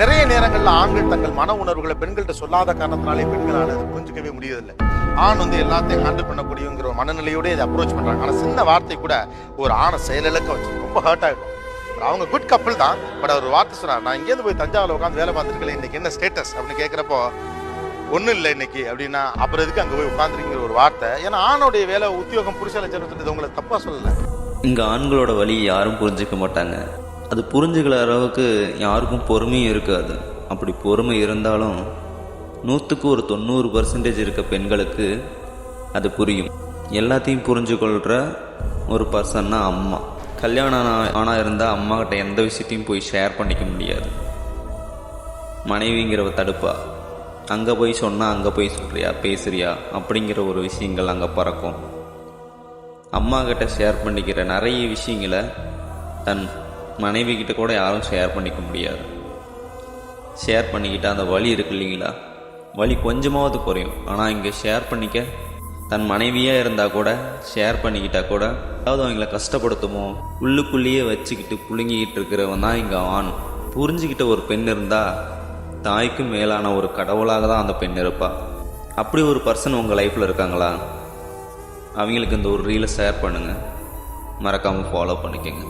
நிறைய நேரங்கள்ல ஆண்கள் தங்கள் மன உணர்வுகளை பெண்கள்கிட்ட சொல்லாத காரணத்தினாலே பெண்களால் அது புரிஞ்சுக்கவே முடியதில்லை ஆண் வந்து எல்லாத்தையும் ஹேண்டில் பண்ணக்கூடியங்கிற ஒரு மனநிலையோட இதை அப்ரோச் பண்றாங்க. ஆனால் சின்ன வார்த்தை கூட ஒரு ஆணை செயலிழக்க வச்சு ரொம்ப ஹர்ட் ஆகிடும் அவங்க குட் கப்பல் தான் பட் அவர் வார்த்தை சொன்னார் நான் இங்கேருந்து போய் தஞ்சாவூர் உட்காந்து வேலை பார்த்துருக்கல இன்னைக்கு என்ன ஸ்டேட்டஸ் அப்படின்னு கேட்குறப்போ ஒன்றும் இல்லை இன்னைக்கு அப்படின்னா அப்புறம் எதுக்கு அங்கே போய் உட்காந்துருங்கிற ஒரு வார்த்தை? ஏன்னா ஆணுடைய வேலை உத்தியோகம் புருஷ லட்சணத்துக்கு உங்களை தப்பாக சொல்லலை. இங்கே ஆண்களோட வழி யாரும் புரிஞ்சுக்க மாட்டாங்க. அது புரிஞ்சுக்கிற அளவுக்கு யாருக்கும் பொறுமையும் இருக்காது. அப்படி பொறுமை இருந்தாலும் நூற்றுக்கு ஒரு தொண்ணூறு பர்சன்டேஜ் இருக்க பெண்களுக்கு அது புரியும். எல்லாத்தையும் புரிஞ்சு கொள்கிற ஒரு பர்சன்னா அம்மா. கல்யாணம் ஆனால் இருந்தால் அம்மாக்கிட்ட எந்த விஷயத்தையும் போய் ஷேர் பண்ணிக்க முடியாது. மனைவிங்கிறவ தடுப்பா. அங்கே போய் சொன்னால் அங்கே போய் சொல்கிறியா பேசுறியா அப்படிங்கிற ஒரு விஷயங்கள் அங்கே பறக்கும். அம்மா கிட்ட ஷேர் பண்ணிக்கிற நிறைய விஷயங்களை தன் மனைவி கிட்ட கூட யாரும் ஷேர் பண்ணிக்க முடியாது. ஷேர் பண்ணிக்கிட்டால் அந்த வலி இருக்கு இல்லைங்களா? வலி கொஞ்சமாவது குறையும். ஆனால் இங்கே ஷேர் பண்ணிக்க தன் மனைவியாக இருந்தால் கூட ஷேர் பண்ணிக்கிட்டா கூட அதாவது அவங்கள கஷ்டப்படுத்துமோ உள்ளுக்குள்ளேயே வச்சுக்கிட்டு புழுங்கிக்கிட்டு இருக்கிறவன் தான் இங்கே ஆணும். புரிஞ்சுக்கிட்ட ஒரு பெண் இருந்தால் தாய்க்கும் மேலான ஒரு கடவுளாக தான் அந்த பெண் இருப்பாள் அப்படி ஒரு பர்சன் உங்கள் லைஃப்பில் இருக்காங்களா? அவங்களுக்கு இந்த ஒரு ரீலை ஷேர் பண்ணுங்கள் மறக்காமல் ஃபாலோ பண்ணிக்கோங்க.